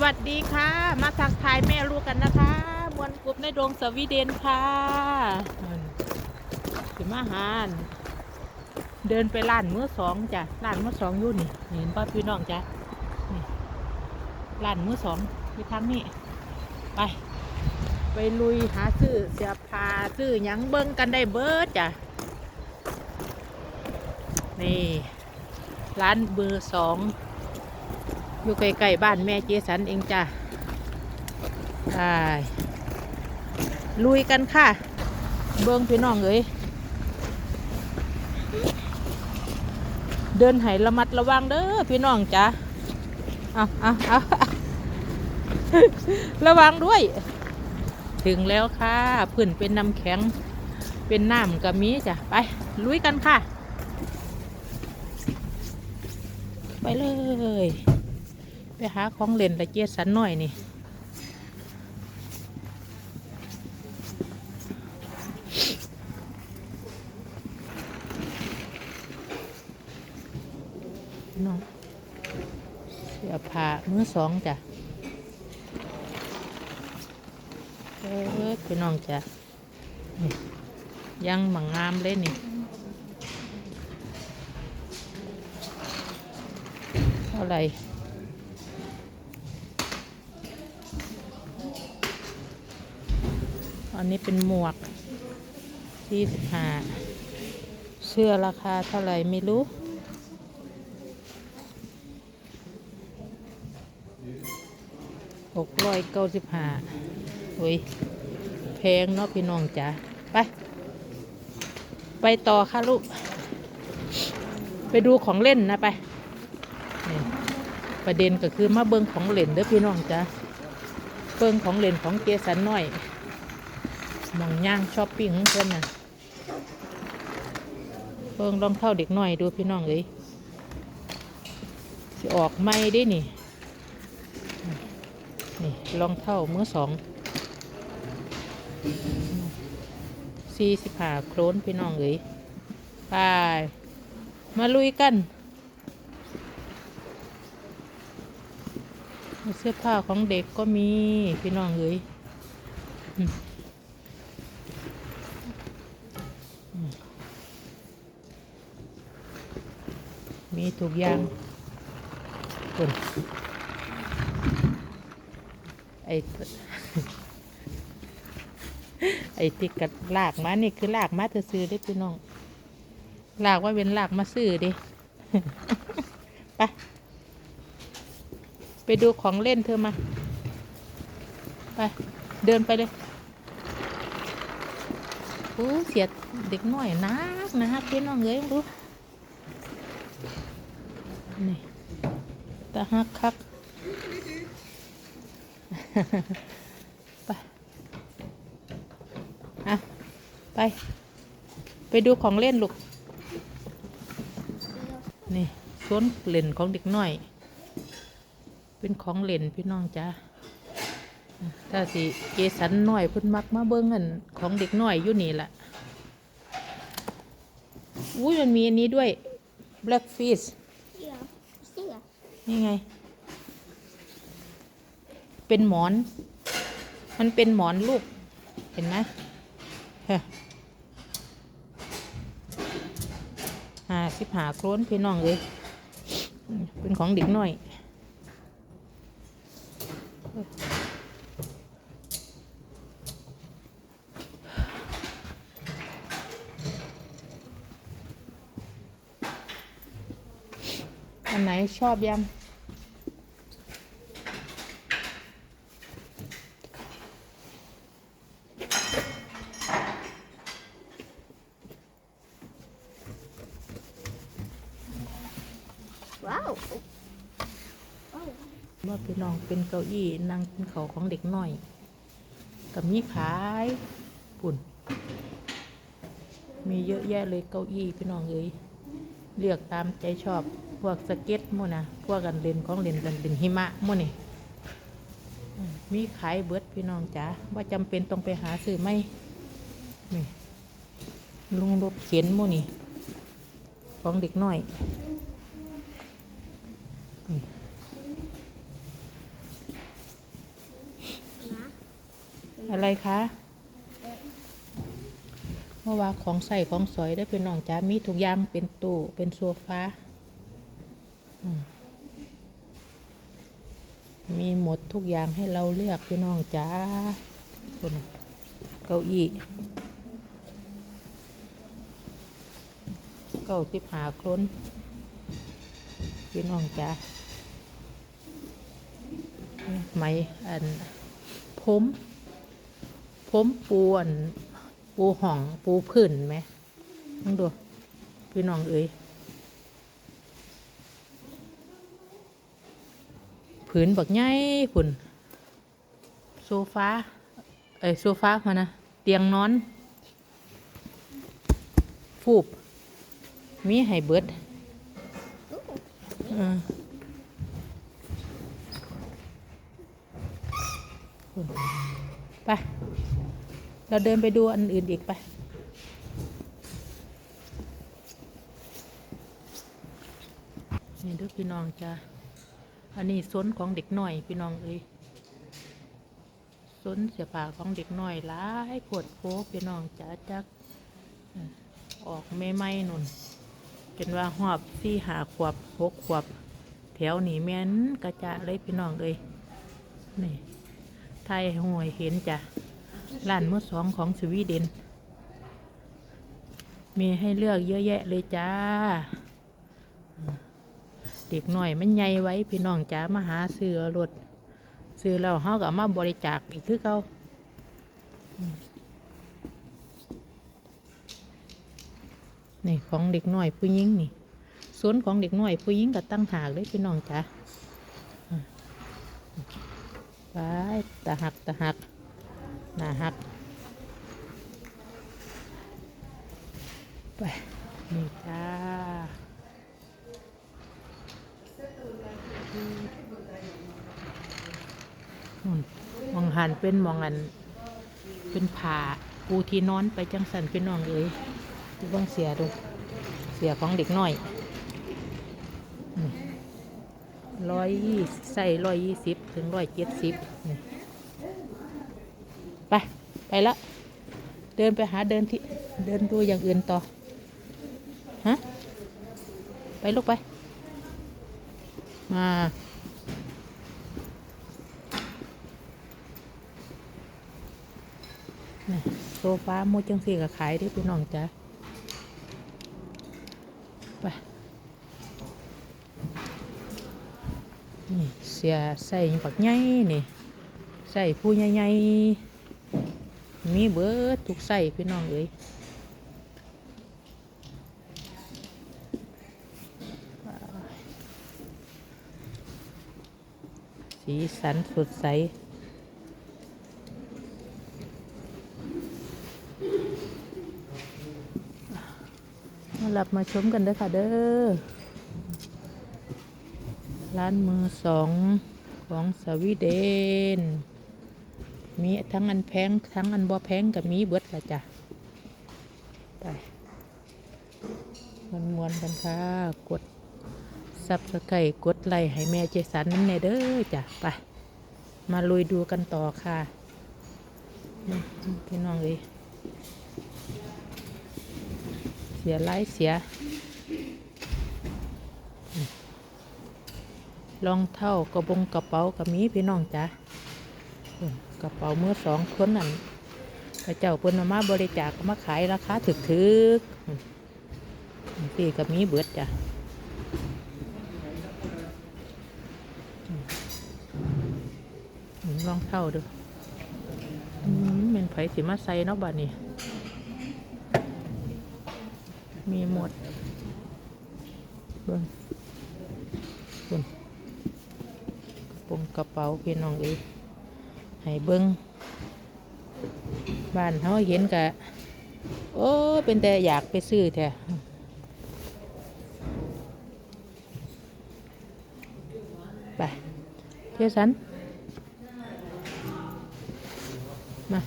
วัสดีค่ะ มาทักทายแม่ลูกกันนะคะ มวลกรุ๊ปในดงสวีเดนค่ะสิมาหารเดินไปร้านมือสองจ้ะร้านมือสองอยู่นี่ เห็นป้าพี่น้องจ้ะนี่ร้านมือสองอยู่ทางนี้ ไป ไปลุยหาซื้อเสียผ้าซื้อหยังเบิ้งกันได้เบิดจ้ะ นี่ ร้านเบอร์สอง อยู่ใกล้ๆบ้านแม่เจสันเองจ้ะไปลุยกันค่ะ เบิ้งพี่น้องเอ้ยเดินให้ระมัดระวังเด้อพี่น้องจ้ะเอาเอาเอาระวังด้วย ถึงแล้วค่ะพื้นเป็นน้ำแข็ง เป็นน้ำกับมีจ้ะ ไป ลุยกันค่ะ ไปเลย หาของเล่นละเจียดสันหน่อยนี่น้องเสื้อผ้ามือสองจ้ะเออพี่น้องจ้ะยังหมังงามเลยนี่เท่าไร อันนี้เป็นหมวกที่สิบห้าเสื้อราคาเท่าไหร่ไม่รู้หกร้อยเก้าสิบห้าโอ้ยแพงเนาะพี่น้องจ๋าไป ไปต่อค่ะลูก ไปดูของเล่นนะไป ประเด็นก็คือมาเบิ้งของเล่นเด้อพี่น้องจ้าเบิ้งของเล่นของเกสันน้อย มองย่างช้อปปิ้งเพื่อนน่ะเบิงรองเท้าเด็กหน้อยดูพี่น้องเอ้ยสิออกไม่ได้นี่ นี่รองเท้ามือสองสี่สิบห้าโครนพี่น้องเอ้ยไปมาลุยกันเสื้อผ้าของเด็กก็มีพี่น้องเอ้ยอืมอืม มีทุกอย่างคนไอ้ไอ้ติกกัดลากมานี่คือลากมาเธอซื้อได้อพี่น้องลากว่าเป็นลากมาซื้อดิไปไปดูของเล่นเธอมา ไป เดินไปเลยโอ้เสียดเด็กน้อยนักนะฮะพี่น้องเอ้ยดู นี่ตาฮักคักไปอะไป ไปดูของเล่นลูก นี่สวนเล่นของเด็กน้อย เป็นของเล่นพี่น้องจ้าถ้าสิเกสันน้อยพิ่นมักมาเบิ่งอันของเด็กน้อยอยู่นี่แหละอุ้ยมันมีอันนี้ด้วย black fish นี่ไง เป็นหมอน มันเป็นหมอนลูก เห็นไหมเฮ้ห้าสิบหาโครนพี่น้องเลย เป็นของเด็กน้อย อันไหน ชอบยัง Wow. Oh. ว่าพี่น้องเป็นเก้าอี้นั่งกินเขาวของเด็กน้อย กับมีขายปุ่น มีเยอะแยะเลยเก้าอี้พี่น้องเอ้ยเลือกตามใจชอบ พวกสเก็ตมู่นะพวกกันเล่นของเล่นกันเป็นหิมะมู่นี่มีขายเบิดพี่น้องจ๋าว่าจำเป็นต้องไปหาซื้อไหมนี่ลุงรถเข็นมู่นี่ของเด็กน้อยอะไรคะเมื่อว่าของใส่ของสอยได้เป็นน้องจ้ามีทุกอย่างเป็นตู้เป็นโซฟา มีหมดทุกอย่างให้เราเลือกพี่น้องจ้าคนเก้าอี้เก้าสิบหาครนพี่น้องจ้าไหมอันผมผมปูอันปูห่องปูพื้นไหมต้องดูพี่น้องเอ้ย ผืนบักใหญ่พุ่นโซฟาเอ้ยโซฟาพะนะเตียงนอน ฟูบ มีให้เบิดอู้เออไป เราเดินไปดูอันอื่นอีกไปนี่ดูพี่น้องจ้า อันนี้สนของเด็กหน่อยพี่น้องเอ้ยสนเสียผ้าของเด็กหน่อยหลายปวดโพพี่น้องจ้าจักออกไม่ไม่นุ่นเป็นว่าหอบสี่หาขวบหกขวบ แถวหนีแม่นกระจะเลยพี่น้องเลยนี่ไทยห่วยเห็นจ้ะร้านมือสองของสวีเดนมีให้เลือกเยอะแยะเลยจ้า เด็กหน่อยมันใหญ่ไว้พี่น้องจ้ามาหาซื้อรถซื้อแล้วเขาก็มาบริจาคอีกคือเขานี่ของเด็กหน่อยผู้หญิงนี่ส่วนของเด็กน้อยผู้หญิงก็ตั้งหากเลยพี่น้องจ้ะอะไปตาหักตาหักหน้าหักไปนี่จ้า มองหันเป็นมองอัน เป็นผ่าปูที่นอนไปจังสันพี่น้องเอ้ยดูเบ้างเสียดู เสียของเด็กน้อยร้อยยี่ใส่ร้อยยี่สิบถึงร้อยเจ็ดสิบไป ไปแล้วเดินไปหาเดินที่ เดินดูอย่างอื่นต่อ ฮะ ไปลูกไป มาโซฟาโมจังสีกับขายได้พี่น้องจ้ะไปนี่เสียใส่ปักใหญ่นี่ใส่ผู้ใหญ่ๆมีเบิดทุกใส่พี่น้องเอ้ย สีสันสดใส มาหลับมาชมกันเด้อค่ะเด้อ ร้านมือสองของสวีเดน มีทั้งอันแพง ทั้งอันบ่แพงกับมีเบิดละจ้ะ ไปมวนมวนๆกันค่ะ กด ซับสไครต์กดไลค์ให้แม่เจสันน้ำเนเด้อจ้ะไปมาลุยดูกันต่อค่ะพี่น้องเลยเสียไล่เสียรองเท้ากระบงกระเป๋ากับมีพี่น้องจ้ะกระเป๋าเมื่อสองคนนั่นพระเจ้าเพิ่นเอามาบริจาคมาขายราคาถึกถึกสี่กับมีเบิดจ้ะอืม อืมรองเท้าดูมเป็นไผสิมาใส่เนาะบ้านนี้ มีหมดเบิ่งบิ่งปงกระเป๋าพี่น้องเอ้ให้เบิ้งบ้านเขาเห็นกะ โอ้ เป็นแต่อยากไปซื้อแท้ไปเทสัน มา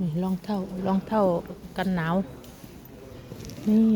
นี่ รองเท้ารองเท้ากันหนาว นี่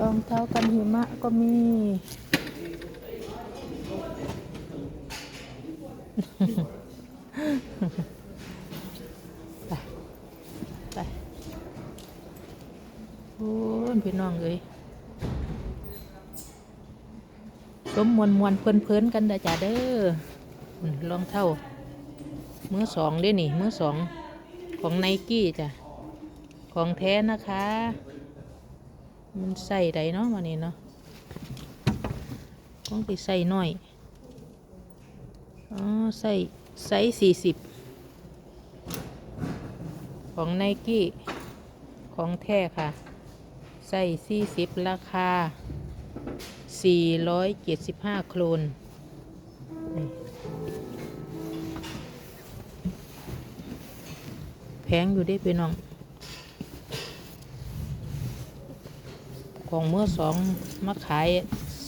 รองเท้ากันหิมะก็มี ไป ไป โอ้พี่น้องเอ้ย มมวนมวนเพลินเพลินๆกันเด้อจ้าเด้ออืมรองเท้ามือสองเด้นี่มือสองของไนกี้จ้ะของแท้นะคะ มันใส่ใดเนาะวันนี้เนาะต้องไปใส่หน่อยอ๋อใส่ไซส์สี่สิบของไนกี้ของแท้ค่ะ ใส่สี่สิบราคา สี่ร้อยเจ็ดสิบห้าโครนแพงอยู่เด้พี่น้อง ของเมื่อสองมาขาย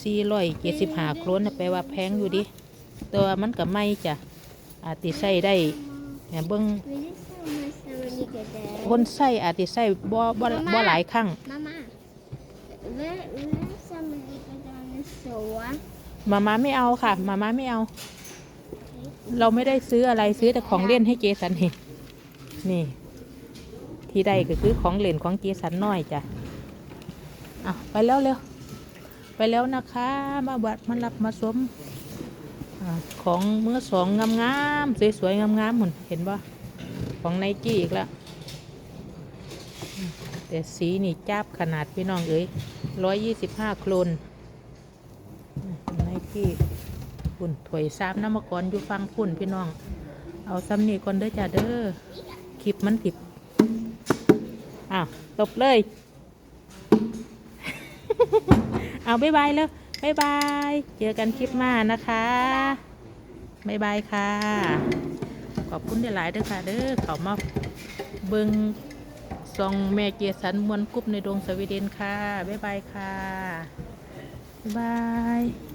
สี่ร้อยเจ็ดสิบห้าโครนแปลว่าแพงอยู่ดิ ตัวมันก็ไม่จ้ะ อาจติใส่ได้เนี่ยเบิ้งคนใส่อาจติใส่บ่บ่บ่หลายครั้ง Mamma. Vill vill du samla lika där så? มาม่าไม่เอาค่ะ มาม่าไม่เอา เราไม่ได้ซื้ออะไรซื้อแต่ของเล่นให้เจสันเองนี่ ที่ได้ก็คือของเล่นของเจสันน้อยจ้ะอะไปแล้วเร็วไปแล้วนะคะ มาบัดมารับมาสวมอของเมื่อสองงามๆสวยๆงามๆหมุนเห็นบ่ของไนกี้อีกแล้วแต่สีนี่จับขนาดพี่น้องเอ้ยร้อยยี่สิบห้าโครน ไนกี้พุ่นถวยซ้ำน้ำมกรอยู่ฟังพุ่นพี่น้อง เอาซ้ำนี่ก่อนเด้อจ้าเด้อคลิปมันติดอ้าวตบเลย เอาบ๊ายบายแล้วบ๊ายบาย เจอกันคลิปหน้านะคะบ๊ายบายค่ะ ขอบคุณหลายๆเด้อค่ะเด้อเขามาเบิงซองแม่เกียสันมวนกุ๊บในดวงสวีเดนค่ะบ๊ายบายค่ะบ๊ายบาย